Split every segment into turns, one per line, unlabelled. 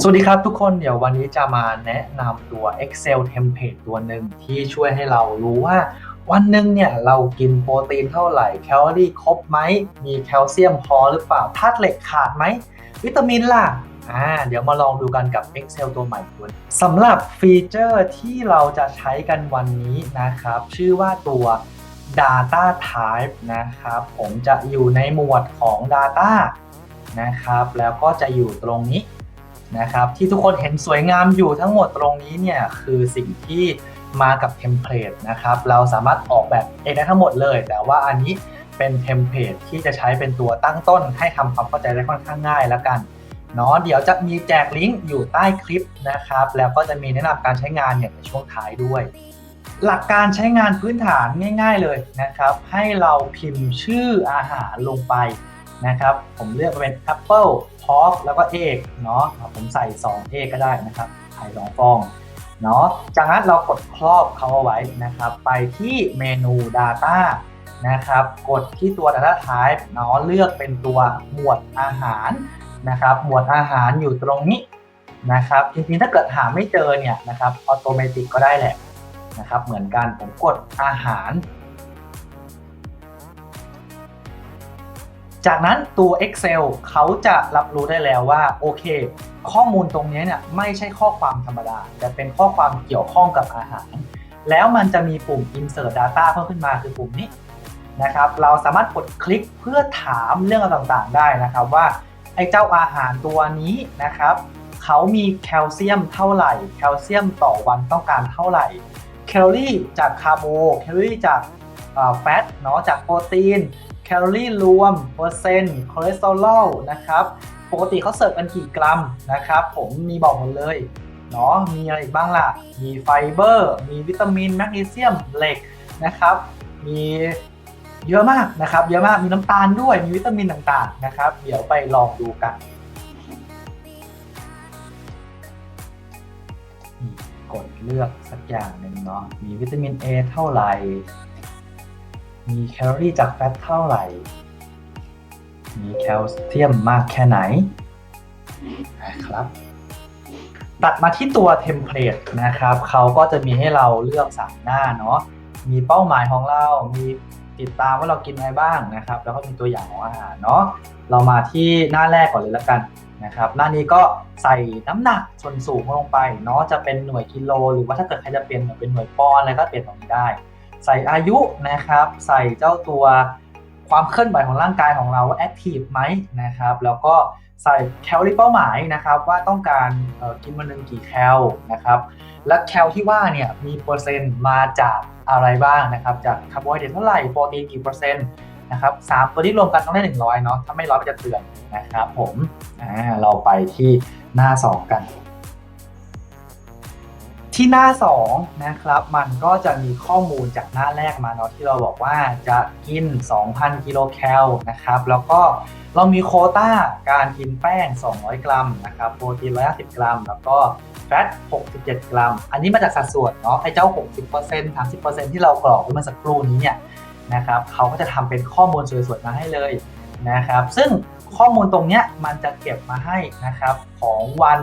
สวัสดีครับทุกคนเดี๋ยววันนี้จะมาแนะนำตัว Excel template ตัวหนึ่งที่ช่วยให้เรารู้ว่า วันหนึ่งเนี่ยเรากินโปรตีนเท่าไหร่ แคลอรี่ครบไหม มีแคลเซียมพอหรือเปล่าธาตุเหล็กขาดไหม วิตามินล่ะอ่าเดี๋ยวมาลองดูกันกับ Excel ตัวใหม่ตัวนี้สำหรับฟีเจอร์ที่เราจะใช้กันวันนี้นะครับ ชื่อว่าตัว Data Type นะครับ ผมจะอยู่ในหมวดของ Data นะครับ แล้วก็จะอยู่ตรงนี้ นะครับที่ทุกคนเห็นสวยงามอยู่ทั้งหมดตรงนี้เนี่ยคือสิ่งที่มากับเทมเพลตนะครับเราสามารถออกแบบเองได้ทั้งหมดเลย แต่ว่าอันนี้เป็นเทมเพลตที่จะใช้เป็นตัวตั้งต้นให้ทำความเข้าใจได้ค่อนข้างง่ายแล้วกันเนาะเดี๋ยวจะมีแจกลิงก์อยู่ใต้คลิปนะครับ แล้วก็จะมีแนะนำการใช้งานเนี่ยในช่วงท้ายด้วย หลักการใช้งานพื้นฐานง่าย ๆเลยนะครับ ให้เราพิมพ์ชื่ออาหารลงไป นะครับ ผมเลือกเป็น Apple Pork แล้วก็ Egg เนาะผมใส่2 Egg ก็ได้นะครับไข่2ฟองเนาะจากนั้นเรากดครอบเขาเอาไว้นะครับ ไปที่เมนู Data นะครับ กดที่ตัว Data Type เนาะเลือกเป็นตัวหมวดอาหารนะครับ หมวดอาหารอยู่ตรงนี้นะครับจริงๆถ้าเกิดหาไม่เจอเนี่ยนะครับออโตเมติกก็ได้แหละนะครับ เหมือนกันผมกดอาหาร จากนั้นตัว Excel เขาจะรับรู้ได้แล้วว่าโอเค ข้อมูลตรงนี้เนี่ยไม่ใช่ข้อความธรรมดา แต่เป็นข้อความเกี่ยวข้องกับอาหาร แล้วมันจะมีปุ่ม insert data เพิ่มขึ้นมาคือปุ่มนี้นะครับ เราสามารถกดคลิกเพื่อถามเรื่องต่างๆ ได้นะครับว่าไอ้เจ้าอาหารตัวนี้นะครับเขามีแคลเซียมเท่าไหร่ แคลเซียมต่อวันต้องการเท่าไหร่ แคลอรี่จากคาร์โบ แคลอรี่จาก แฟตเนาะจากโปรตีน แคลอรี่รวม เปอร์เซ็นต์คอเลสเตอรอลนะครับปกติเขาเสิร์ฟกันกี่กรัมนะครับ ผมมีบอกหมดเลยเนาะมีอะไรอีกบ้างล่ะ มีไฟเบอร์ มีวิตามินแมกนีเซียมเหล็กนะครับ มีเยอะมากนะครับ เยอะมากมีน้ำตาลด้วยมีวิตามินต่างๆนะครับ เดี๋ยวไปลองดูกันกดเลือกสักอย่างหนึ่งเนาะมีวิตามิน A เท่าไหร่ มีแคลอรี่จากแฟตเท่าไหร่ มีแคลเซียมมากแค่ไหนนะครับ ตัดมาที่ตัวเทมเพลตนะครับเขาก็จะมีให้เราเลือกสามหน้าเนาะ มีเป้าหมายของเรา มีติดตามว่าเรากินอะไรบ้างนะครับ แล้วก็มีตัวอย่างของอาหารเนาะ เรามาที่หน้าแรกก่อนเลยละกันนะครับ หน้านี้ก็ใส่น้ำหนักส่วนสูงลงไปเนาะ จะเป็นหน่วยกิโล หรือว่าถ้าเกิดใครจะเปลี่ยนเป็นหน่วยปอนด์อะไรก็เปลี่ยนตรงนี้ได้ ใส่อายุนะครับ ใส่เจ้าตัวความเคลื่อนไหวของร่างกายของเราว่าแอคทีฟไหมนะครับ แล้วก็ใส่แคลอรี่เป้าหมายนะครับ ว่าต้องการกินวันหนึ่งกี่แคลนะครับ และแคลที่ว่าเนี่ยมีเปอร์เซ็นต์มาจากอะไรบ้างนะครับ จากคาร์โบไฮเดรตเท่าไหร่โปรตีนกี่เปอร์เซ็นต์นะครับสามตัวที่รวมกันต้องได้ 100 เนาะถ้าไม่ร้อยจะเตือนนะครับผมเราไปที่หน้า 2 กัน ที่หน้า 2 นะครับ มันก็จะมีข้อมูลจากหน้าแรกมาเนาะที่เราบอกว่าจะกิน 2,000 กิโลแคลนะครับ แล้วก็เรามีโคต้าการกินแป้ง 200 กรัมนะครับโปรตีน 150 กรัม แล้วก็แฟต 67 กรัม อันนี้มาจากสัดส่วนเนาะไอ้เจ้า 60% 30%ที่เรากรอกไว้เมื่อสักครู่นี้เนี่ยนะครับเขาก็จะทำเป็นข้อมูลสวยๆมาให้เลยนะครับ ซึ่งข้อมูลตรงเนี้ยมันจะเก็บมาให้นะครับของวัน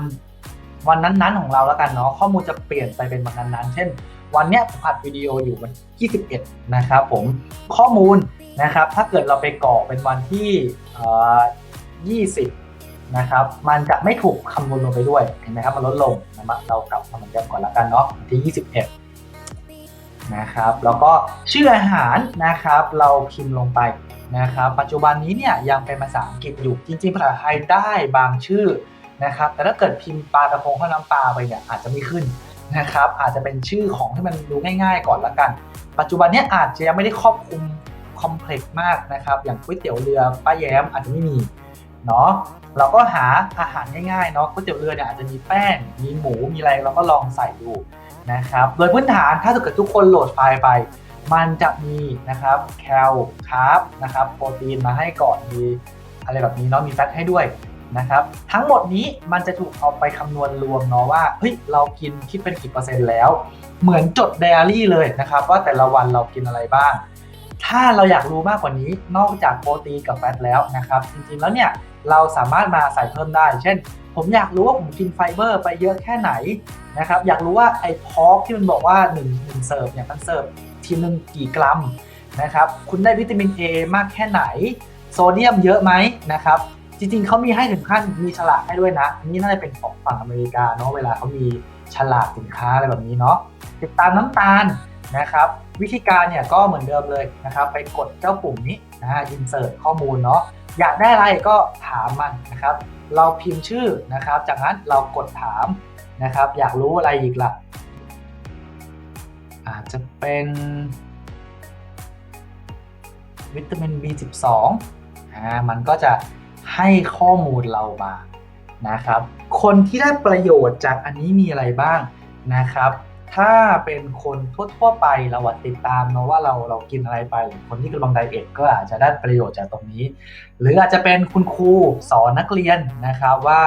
วันนั้นๆของเราแล้วกันเนาะข้อมูลจะเปลี่ยนไปเป็นวันนั้นๆ เช่น วันเนี้ยผมอัดวิดีโออยู่วันที่21นะครับผมข้อมูลนะครับ ถ้าเกิดเราไปกรอกเป็นวันที่20นะครับมันจะไม่ถูกคำนวณลงไปด้วยเห็นไหมครับมันลดลงนะเรากลับมาเหมือนเดิมก่อนแล้วกันเนาะวันที่ 21นะครับแล้วก็ชื่ออาหารนะครับเราพิมพ์ลงไปนะครับ ปัจจุบันนี้เนี่ยยังเป็นภาษาอังกฤษอยู่จริงๆภาษาไทยได้บางชื่อ นะครับ แต่ถ้าเกิดพิมพ์ปลากระพงข้าวน้ำปลาไปเนี่ยอาจจะไม่ขึ้นนะครับ อาจจะเป็นชื่อของที่มันดูง่าย ๆ ก่อนละกัน ปัจจุบันนี้อาจจะยังไม่ได้ครอบคลุมคอมเพล็กซ์มากนะครับ อย่างก๋วยเตี๋ยวเรือป้าแย้มอาจจะไม่มีเนาะ เราก็หาอาหารง่ายๆเนาะก๋วยเตี๋ยวเรือเนี่ยอาจจะมีแป้ง มีหมู มีอะไรเราก็ลองใส่ดูนะครับ โดยพื้นฐานถ้าเกิดทุกคนโหลดไฟล์ไป มันจะมีนะครับแคลคาร์บนะครับ โปรตีนมาให้ก่อน มีอะไรแบบนี้เนาะ มีแฟตให้ด้วย นะครับทั้งหมดนี้มันจะถูกเอาไปคำนวณรวมเนาะว่าเฮ้ยเรากินคิดเป็นกี่เปอร์เซ็นต์แล้ว เหมือนจดไดอารี่เลยนะครับว่าแต่ละวันเรากินอะไรบ้าง ถ้าเราอยากรู้มากกว่านี้นอกจากโปรตีนกับแฟตแล้วนะครับจริงๆแล้วเนี่ยเราสามารถมาใส่เพิ่มได้ เช่น ผมอยากรู้ว่าผมกินไฟเบอร์ไปเยอะแค่ไหนนะครับอยากรู้ว่าไอ้พอกที่มันบอกว่า1นึ่งหนึ่งเสิร์ฟเนี่ยมันเสิร์ฟทีนึงกี่กรัมนะครับคุณได้วิตามิน A มากแค่ไหน โซเดียมเยอะไหมนะครับ จริงๆเขามีให้ถึงขั้นมีฉลากให้ด้วยนะ อันนี้น่าจะเป็นของฝั่งอเมริกาเนาะเวลาเขามีฉลากสินค้าอะไรแบบนี้เนาะติดตามน้ำตาลนะครับ วิธีการเนี่ยก็เหมือนเดิมเลยนะครับ ไปกดเจ้าปุ่มนี้นะฮะ insert ข้อมูลเนาะอยากได้อะไรก็ถามมันนะครับ เราพิมพ์ชื่อนะครับ จากนั้นเรากดถามนะครับ อยากรู้อะไรอีกล่ะ อาจจะเป็นวิตามิน B12 อ่ามันก็จะ ให้ข้อมูลเรามานะครับ คนที่ได้ประโยชน์จากอันนี้มีอะไรบ้างนะครับ ถ้าเป็นคนทั่วๆไปเราติดตามเนาะว่าเราเรากินอะไรไปหรือคนที่กำลังไดเอทก็อาจจะได้ประโยชน์จากตรงนี้ หรืออาจจะเป็นคุณครูสอนนักเรียนนะครับว่า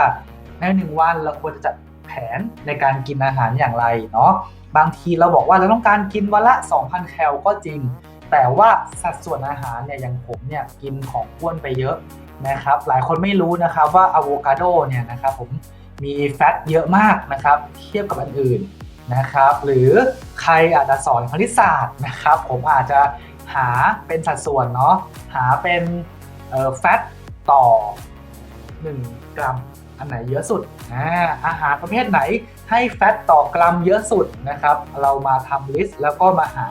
ในหนึ่งวันเราควรจะจัดแผนในการกินอาหารอย่างไรเนาะบางทีเราบอกว่าเราต้องการกินวันละ 2,000 แคลก็จริง แต่ว่าสัดส่วนอาหารเนี่ยอย่างผมเนี่ยกินของอ้วนไปเยอะ นะครับหลายคนไม่รู้นะครับว่าอะโวคาโดเนี่ยนะครับผมมีแฟตเยอะมากนะครับเทียบกับอันอื่นนะครับหรือใครอาจจะสอนคณิตศาสตร์นะครับผมอาจจะหาเป็นสัดส่วนเนาะหาเป็นแฟตต่อ 1 กรัมอันไหนเยอะสุดอาอาหารประเภทไหนให้แฟตต่อกรัมเยอะสุดนะครับเรามาทำลิสต์แล้วก็มาหา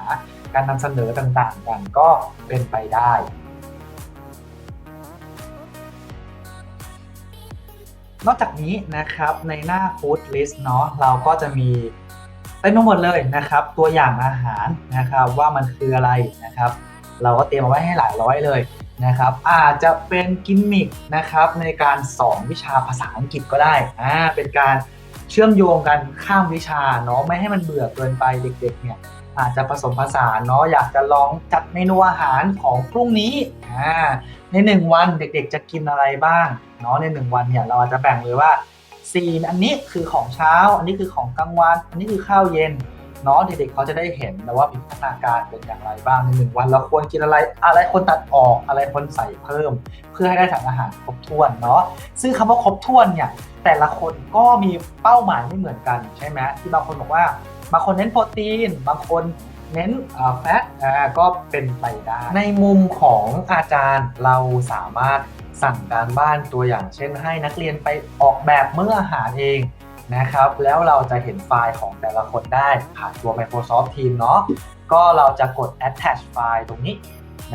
การนำเสนอต่างๆกันก็เป็นไปได้ นอกจากนี้นะครับในหน้า Food List เนาะเราก็จะมีเต็มไปหมดเลยนะครับ ตัวอย่างอาหารนะครับว่ามันคืออะไรนะครับ เราก็เตรียมเอาไว้ให้หลายร้อยเลยนะครับ อาจจะเป็นกิมมิคนะครับในการสอนวิชาภาษาอังกฤษก็ได้อ่าเป็นการเชื่อมโยงกันข้ามวิชาเนาะไม่ให้มันเบื่อเกินไปเด็กๆเนี่ย อาจจะผสมผสานเนาะอยากจะลองจัดเมนูอาหารของพรุ่งนี้อ่าใน 1 วันเด็กๆจะกินอะไรบ้างเนาะใน 1 วันเนี่ยเราอาจจะแบ่งเลยว่าซีนอันนี้คือของเช้า อันนี้คือของกลางวันอันนี้คือข้าวเย็นเนาะเด็กๆเขาจะได้เห็นแล้วว่าพัฒนาการเป็นอย่างไรบ้างในหนึ่งวันเราควรกินอะไรอะไรควรตัดออกอะไรควรใส่เพิ่ม เพื่อให้ได้สารอาหารครบถ้วนเนาะซึ่งคำว่าครบถ้วนเนี่ยแต่ละคนก็มีเป้าหมายไม่เหมือนกันใช่ไหมที่บางคนบอกว่า บางคนเน้นโปรตีน บางคนเน้นแฟตก็เป็นไปได้ ในมุมของอาจารย์เราสามารถสั่งการบ้านตัวอย่างเช่น ให้นักเรียนไปออกแบบเมื่ออาหารเองนะครับ แล้วเราจะเห็นไฟล์ของแต่ละคนได้ผ่านตัว Microsoft Teams เนาะก็เราจะกด attach ไฟล์ตรงนี้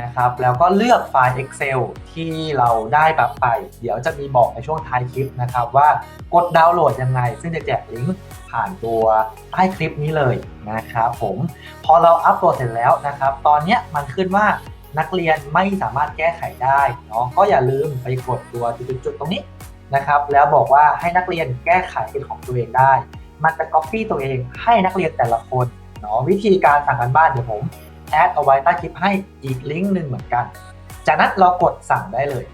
นะครับแล้วก็เลือกไฟล์ Excel ที่เราได้แบบไป เดี๋ยวจะมีบอกในช่วงท้ายคลิปนะครับ ว่ากดดาวน์โหลดยังไง ซึ่งจะแจกลิงก์ผ่านตัวใต้คลิปนี้เลยนะครับผมพอเราอัปโหลดเสร็จแล้วนะครับ ตอนนี้มันขึ้นว่านักเรียนไม่สามารถแก้ไขได้เนาะก็อย่าลืมไปกดตัวจุดๆตรงนี้นะครับ แล้วบอกว่าให้นักเรียนแก้ไขเป็นของตัวเองได้ มันจะ copy ตัวเองให้นักเรียนแต่ละคนเนาะวิธีการสั่งกันบ้านเดี๋ยวผม แอดเอาไว้ใต้คลิปให้อีกลิงก์หนึ่งเหมือนกัน จากนั้นเรากดสั่งได้เลย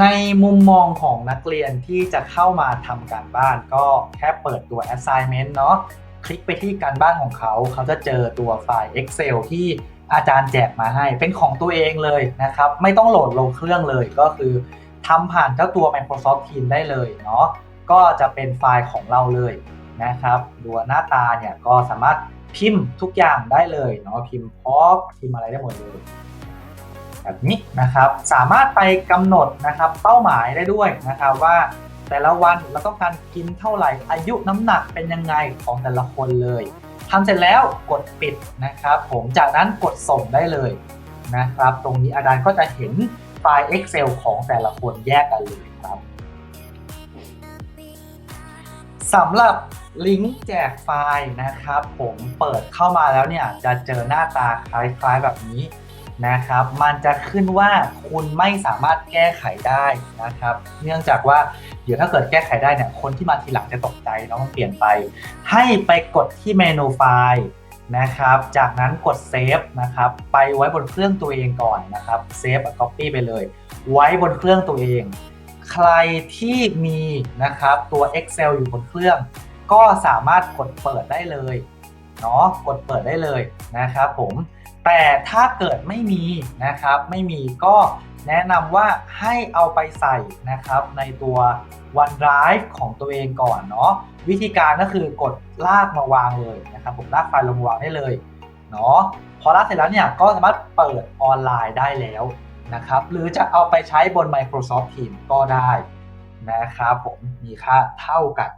ในมุมมองของนักเรียนที่จะเข้ามาทำการบ้านก็แค่เปิดตัว assignment เนาะคลิกไปที่การบ้านของเขา เขาจะเจอตัวไฟล์ Excel ที่อาจารย์แจกมาให้ เป็นของตัวเองเลยนะครับ ไม่ต้องโหลดลงเครื่องเลยก็คือทำผ่านเจ้าตัว Microsoft Teams ได้เลยเนาะก็จะเป็นไฟล์ของเราเลย นะครับตัวหน้าตาเนี่ยก็สามารถพิมพ์ทุกอย่างได้เลยเนาะพิมพ์พอพิมพ์อะไรได้หมดเลยแบบนี้นะครับสามารถไปกำหนดนะครับเป้าหมายได้ด้วยนะครับว่าแต่ละวันเราต้องการกินเท่าไหร่อายุน้ำหนักเป็นยังไงของแต่ละคนเลยทำเสร็จแล้วกดปิดนะครับผมจากนั้นกดส่งได้เลยนะครับตรงนี้อาจารย์ก็จะเห็นไฟล์ Excel ของแต่ละคนแยกกันเลยครับสำหรับ ลิงก์แจกไฟล์นะครับ ผมเปิดเข้ามาแล้วเนี่ย จะเจอหน้าตาคล้ายๆแบบนี้นะครับ มันจะขึ้นว่าคุณไม่สามารถแก้ไขได้นะครับ เนื่องจากว่าเดี๋ยวถ้าเกิดแก้ไขได้เนี่ย คนที่มาทีหลังจะตกใจเนาะมันเปลี่ยนไป ให้ไปกดที่เมนูไฟล์นะครับ จากนั้นกดเซฟนะครับ ไปไว้บนเครื่องตัวเองก่อนนะครับ เซฟกับ Copy ไปเลย ไว้บนเครื่องตัวเอง ใครที่มีนะครับตัว Excel อยู่บนเครื่อง ก็สามารถกดเปิดได้เลยเนาะกดเปิดได้เลยนะครับผมแต่ถ้าเกิดไม่มีนะครับไม่มีก็แนะนำว่าให้เอาไปใส่นะครับในตัว OneDrive ของตัวเองก่อนเนาะวิธีการก็คือกดลากมาวางเลยนะครับผมลากไฟล์ลงมาวางได้เลยเนาะพอลากเสร็จแล้วเนี่ยก็สามารถเปิดออนไลน์ได้แล้วนะครับหรือจะเอาไปใช้บน Microsoft Teams ก็ได้นะครับผมมีค่าเท่ากัน